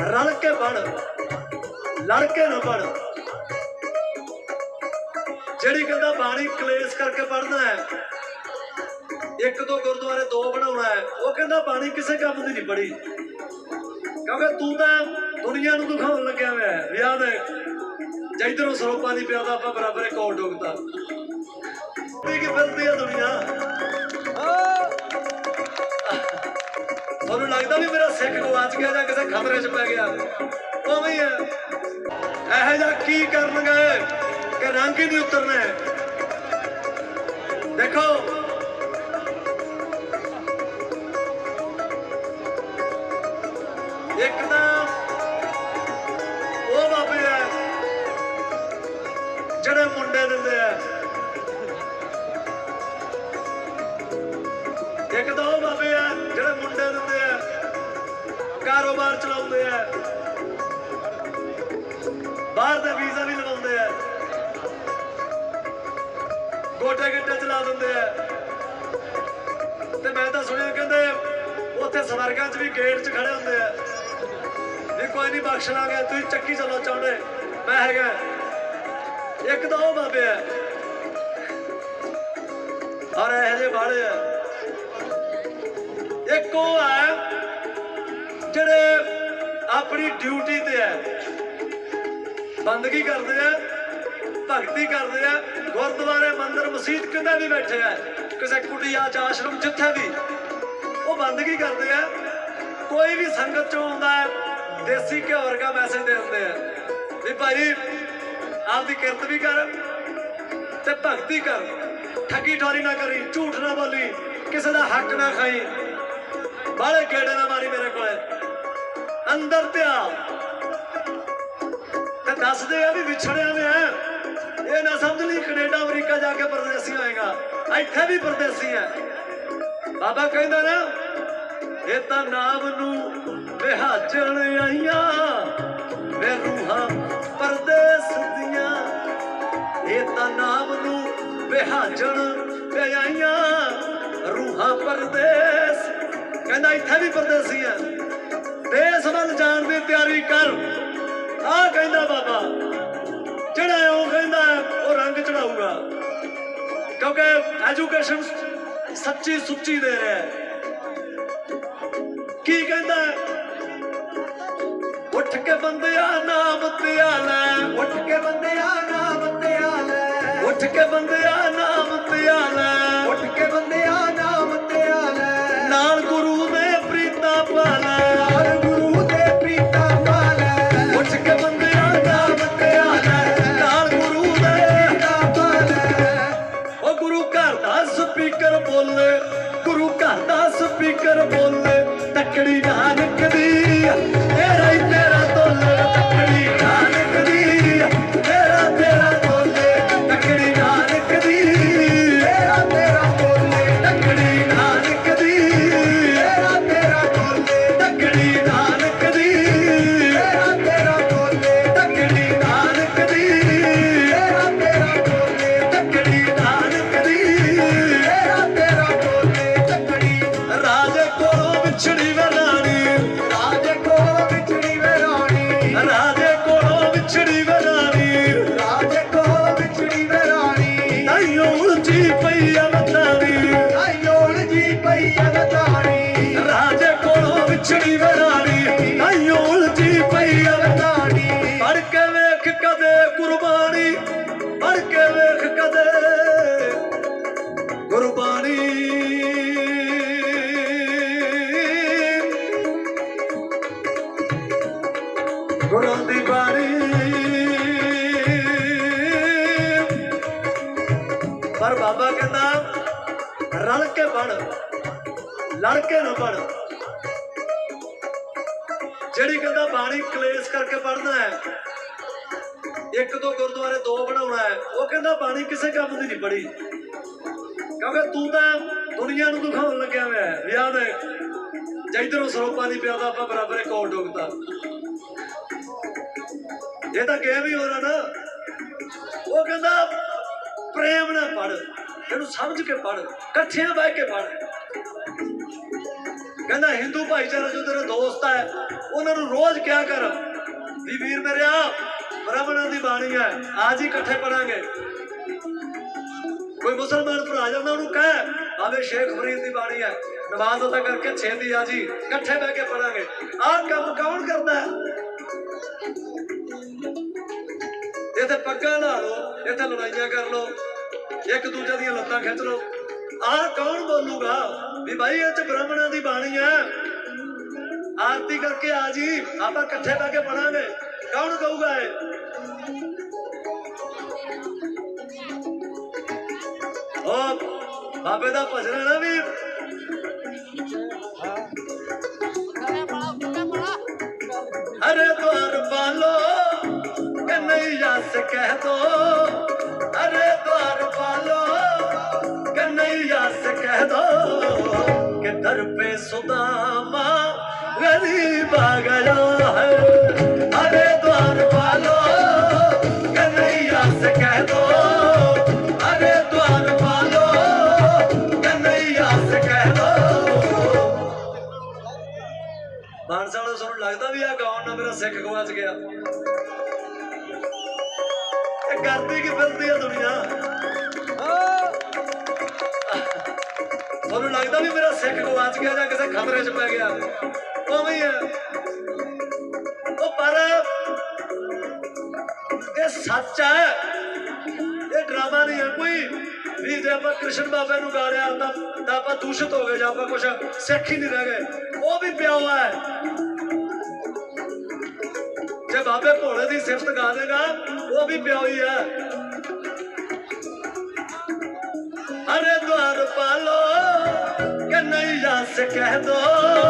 ਰਲ ਕੇ ਪੜ ਲੜ ਕੇ ਨਾ ਪੜ ਜਿਹੜੀ ਕਹਿੰਦਾ ਬਾਣੀ ਕਲੇਸ਼ ਕਰਕੇ ਪੜਨਾ ਹੈ, ਇੱਕ ਦੋ ਗੁਰਦੁਆਰੇ ਦੋ ਬਣਾਉਣਾ ਹੈ, ਉਹ ਕਹਿੰਦਾ ਬਾਣੀ ਕਿਸੇ ਕੰਮ ਦੀ ਨਹੀਂ ਪੜੀ ਕਿਉਂਕਿ ਤੂੰ ਤਾਂ ਦੁਨੀਆ ਨੂੰ ਦਿਖਾਉਣ ਲੱਗਿਆ ਹੋਇਆ ਹੈ। ਵਿਆਹ ਦੇ ਜਿੱਧਰੋਂ ਸਰੋਪਾਂ ਦੀ ਪਿਆਦਾ ਆਪਾਂ ਬਰਾਬਰ ਇੱਕ ਹੋਰ ਡੁੱਗਦਾ ਇਹ ਕੀ ਫਿਰਦੀ ਆ ਦੁਨੀਆ? ਤੁਹਾਨੂੰ ਲੱਗਦਾ ਵੀ ਮੇਰਾ ਸਿੱਖ ਗਵਾਚ ਗਿਆ ਜਾਂ ਕਿਸੇ ਖਤਰੇ 'ਚ ਪੈ ਗਿਆ? ਉਵੇਂ ਹੀ ਹੈ। ਇਹੋ ਜਿਹਾ ਕੀ ਕਰਨਗੇ ਕਿ ਰੰਗ ਹੀ ਨਹੀਂ ਉਤਰਨਾ? ਦੇਖੋ। ਇੱਕ ਤਾਂ ਉਹ ਬਾਬੇ ਆ ਜਿਹੜੇ ਮੁੰਡੇ ਦਿੰਦੇ ਆ। ਇੱਕ ਤਾਂ ਉਹ ਬਾਬੇ ਜਿਹੜੇ ਮੁੰਡੇ ਦਿੰਦੇ ਆ, ਕਾਰੋਬਾਰ ਚਲਾਉਂਦੇ ਆ, ਬਾਹਰ ਦਾ ਵੀਜ਼ਾ ਵੀ ਲਵਾਉਂਦੇ ਆ, ਗੋਟੇ ਗਿੱਟੇ ਚਲਾ ਦਿੰਦੇ ਆ। ਤੇ ਮੈਂ ਤਾਂ ਸੁਣਿਆ ਕਹਿੰਦੇ ਉੱਥੇ ਸਵਰਗਾਂ 'ਚ ਵੀ ਗੇਟ 'ਚ ਖੜੇ ਹੁੰਦੇ ਆ। ਵੀ ਕੋਈ ਨਹੀਂ ਬਖਸ਼ ਲਾਂਗੇ, ਤੁਸੀਂ ਚੱਕੀ ਚਲੋ ਚਾਹੁੰਦੇ ਮੈਂ ਹੈਗਾ, ਇੱਕ ਤਾਂ ਉਹ ਬਾਬੇ ਆ। ਔਰ ਇਹ ਜਿਹੇ ਬਾੜੇ ਆ। ਇੱਕ ਉਹ ਹੈ ਜਿਹੜੇ ਆਪਣੀ ਡਿਊਟੀ ਤੇ ਹੈ ਬੰਦਗੀ ਕਰਦੇ ਆ, ਭਗਤੀ ਕਰਦੇ ਆ, ਗੁਰਦੁਆਰੇ, ਮੰਦਰ, ਮਸਜਿਦ ਕਿਤੇ ਵੀ ਬੈਠੇ ਆ, ਕਿਸੇ ਕੁਟੀਆ ਚ ਆਸ਼ਰਮ ਜਿੱਥੇ ਵੀ, ਉਹ ਬੰਦਗੀ ਕਰਦੇ ਆ, ਕੋਈ ਵੀ ਸੰਗਤ ਚੋਂ ਆਉਂਦਾ ਹੈ, ਦੇਸੀ ਘਿਓ ਵਰਗਾ ਮੈਸੇਜ ਦੇ ਦਿੰਦੇ ਆ, ਵੀ ਭਾਈ ਆਪਦੀ ਕਿਰਤ ਵੀ ਕਰ ਤੇ ਭਗਤੀ ਕਰ, ਠੱਗੀ ਠੋਰੀ ਨਾ ਕਰੀ, ਝੂਠ ਨਾ ਬੋਲੀ, ਕਿਸੇ ਦਾ ਹੱਕ ਨਾ ਖਾਈ। ਬਾਲੇ ਗੇੜੇ ਨਾ ਮਾਰੀ ਮੇਰੇ ਕੋਲੇ। ਅੰਦਰ ਤੇ ਆ। ਤੇ ਦੱਸਦੇ ਆ ਵੀ ਵਿਛੜਿਆ ਵੇ ਆ ਇਹ ਨਾ ਸਮਝ ਲਈ ਕੈਨੇਡਾ, ਅਮਰੀਕਾ ਜਾ ਕੇ ਪਰਦੇਸੀ ਹੋਏਗਾ। ਇੱਥੇ ਵੀ ਪਰਦੇਸੀ ਹੈ। ਬਾਬਾ ਕਹਿੰਦਾ ਨਾ, ਇਹ ਤਾਂ ਨਾਮ ਨੂੰ ਵਿਹਾਜਣ ਆਈਆਂ। ਵੇ ਰੂਹਾਂ ਪਰਦੇਸ ਦੀਆਂ। ਇਹ ਤਾਂ ਨਾਮ ਨੂੰ ਵਿਹਾਜਣ ਤੇ ਆਈਆਂ। ਰੂਹਾਂ ਪਰਦੇਸ ਕਹਿੰਦਾ ਇੱਥੇ ਵੀ ਪਰਦੇਸੀ ਹੈ। ਦੇਸ ਵੱਲ ਜਾਣ ਦੀ ਤਿਆਰੀ ਕਰ। ਆ ਕਹਿੰਦਾ ਬਾਬਾ। ਜਿਹੜਾ ਉਹ ਕਹਿੰਦਾ ਉਹ ਰੰਗ ਚੜਾਊਗਾ। ਕਿਉਂਕਿ ਐਜੂਕੇਸ਼ਨ ਸੱਚੀ ਸੁੱਚੀ ਦੇ ਰਿਹਾ ਕੀ ਕਹਿੰਦਾ? ਉੱਠ ਕੇ ਬੰਦਿਆ ਨਾਮ ਧਿਆ ਲੈ ਉੱਠ ਕੇ ਬੰਦਿਆ ਨਾਮ ਧਿਆ ਲੈ ਉੱਠ ਕੇ ਬੰਦਿਆ ਰਲ ਕੇ ਪੜ ਲੜ ਕੇ ਨਾ ਪੜ ਜਿਹੜੀ ਕਹਿੰਦਾ ਬਾਣੀ ਕਲੇਸ਼ ਕਰਕੇ ਪੜਨਾ ਹੈ, ਇੱਕ ਦੋ ਗੁਰਦੁਆਰੇ ਦੋ ਬਣਾਉਣਾ ਹੈ, ਉਹ ਕਹਿੰਦਾ ਬਾਣੀ ਕਿਸੇ ਕੰਮ ਦੀ ਨਹੀਂ ਪੜੀ ਕਿਉਂਕਿ ਤੂੰ ਤਾਂ ਦੁਨੀਆ ਨੂੰ ਦਿਖਾਉਣ ਲੱਗਿਆ ਹੋਇਆ ਹੈ ਵਿਆਹ ਦੇ ਜਿੱਧਰੋਂ ਸਰੋਪਾਂ ਦੀ ਪਿਆਦਾ ਆਪਾਂ ਬਰਾਬਰ ਇੱਕ ਹੋਰ ਡੁੱਗਦਾ ਇਹ ਤਾਂ ਗੇਮ ਵੀ ਹੋ ਨਾ, ਉਹ ਕਹਿੰਦਾ ਪ੍ਰੇਮ ਨਾਲ ਪੜ ਇਹਨੂੰ ਸਮਝ ਕੇ ਪੜ ਇਕੱਠਿਆਂ ਬਹਿ ਕੇ ਪੜ ਕਹਿੰਦਾ, ਹਿੰਦੂ ਭਾਈਚਾਰਾ ਜੋ ਤੇਰੇ ਦੋਸਤ ਹੈ, ਉਹਨਾਂ ਨੂੰ ਰੋਜ਼ ਕਿਆ ਕਰ, ਵੀ ਵੀਰ ਮੇਰਿਆ ਬ੍ਰਾਹਮਣਾਂ ਦੀ ਬਾਣੀ ਹੈ ਅੱਜ ਹੀ ਇਕੱਠੇ ਪੜਾਂਗੇ ਕੋਈ ਮੁਸਲਮਾਨ ਭਰਾ ਜਾਂਦਾ, ਉਹਨੂੰ ਕਹਿ, ਆਵੇ ਸ਼ੇਖ ਫਰੀਦ ਦੀ ਬਾਣੀ ਹੈ, ਨਮਾਜ਼ ਅਦਾ ਕਰਕੇ ਛੇਤੀ ਆ ਜੀ, ਇਕੱਠੇ ਬਹਿ ਕੇ ਪੜਾਂਗੇ ਆਹ ਕੰਮ ਕੌਣ ਕਰਦਾ ਹੈ? ਇੱਥੇ ਪੱਗਾਂ ਲਾ ਲਓ, ਇੱਥੇ ਲੜਾਈਆਂ ਕਰ ਲੋ ਇੱਕ ਦੂਜੇ ਦੀਆਂ ਲੱਤਾਂ ਖਿੱਚ ਲਓ। ਆਹ ਕੌਣ ਬੋਲੂਗਾ? ਵੀ ਭਾਈ ਇਹ ਚ ਬ੍ਰਾਹਮਣਾਂ ਦੀ ਬਾਣੀ ਹੈ। ਆਰਤੀ ਕਰਕੇ ਆ ਜੀ, ਆਪਾਂ ਇਕੱਠੇ ਬਹਿ ਕੇ ਪੜਾਂਗੇ। ਕੌਣ ਕਹੂਗਾ ਇਹ? ਉਹ ਬਾਬੇ ਦਾ ਭਜਨ ਹੈ ਨਾ ਵੀਰ सुदामा गरीब आ गया है अरे द्वार पालो कन्हैया से कह दो अरे द्वार पालो कन्हैया से कह दो ਬਾਂਸਾ ਵਾਲਾ ਸੁਣ ਲੱਗਦਾ ਵੀ ਆ ਗਾਉਣ ਨਾਲ ਮੇਰਾ ਸਿੱਖ ਗਵਾਚ ਗਿਆ ਇਹ ਕਰਦੀ ਕੀ ਫਿਰਦੀ ਆ ਦੁਨੀਆ ਤੁਹਾਨੂੰ ਲੱਗਦਾ ਵੀ ਮੇਰਾ ਸਿੱਖ ਗਵਾਚ ਗਿਆ ਜਾਂ ਕਿਸੇ ਖਤਰੇ 'ਚ ਪੈ ਗਿਆ? ਉਵੇਂ ਹੈ ਉਹ ਪਰ ਇਹ ਸੱਚ ਹੈ। ਇਹ ਡਰਾਮਾ ਨਹੀਂ ਹੈ ਕੋਈ। ਵੀ ਜੇ ਆਪਾਂ ਕ੍ਰਿਸ਼ਨ ਬਾਬੇ ਨੂੰ ਗਾ ਲਿਆ ਤਾਂ ਤਾਂ ਆਪਾਂ ਦੂਸ਼ਿਤ ਹੋ ਗਏ ਜਾਂ ਆਪਾਂ ਕੁਝ ਸਿੱਖ ਹੀ ਨਹੀਂ ਰਹਿ ਗਏ। ਉਹ ਵੀ ਪਿਆ ਹੈ। ਜੇ ਬਾਬੇ ਭੋਲੇ ਦੀ ਸਿਫਤ ਗਾ ਦੇਗਾ, ਉਹ ਵੀ ਪਿਆ ਹੀ ਹੈ। ਅਰੇ ਦੁਆਰ ਪਾਲੋ secreto quer dor.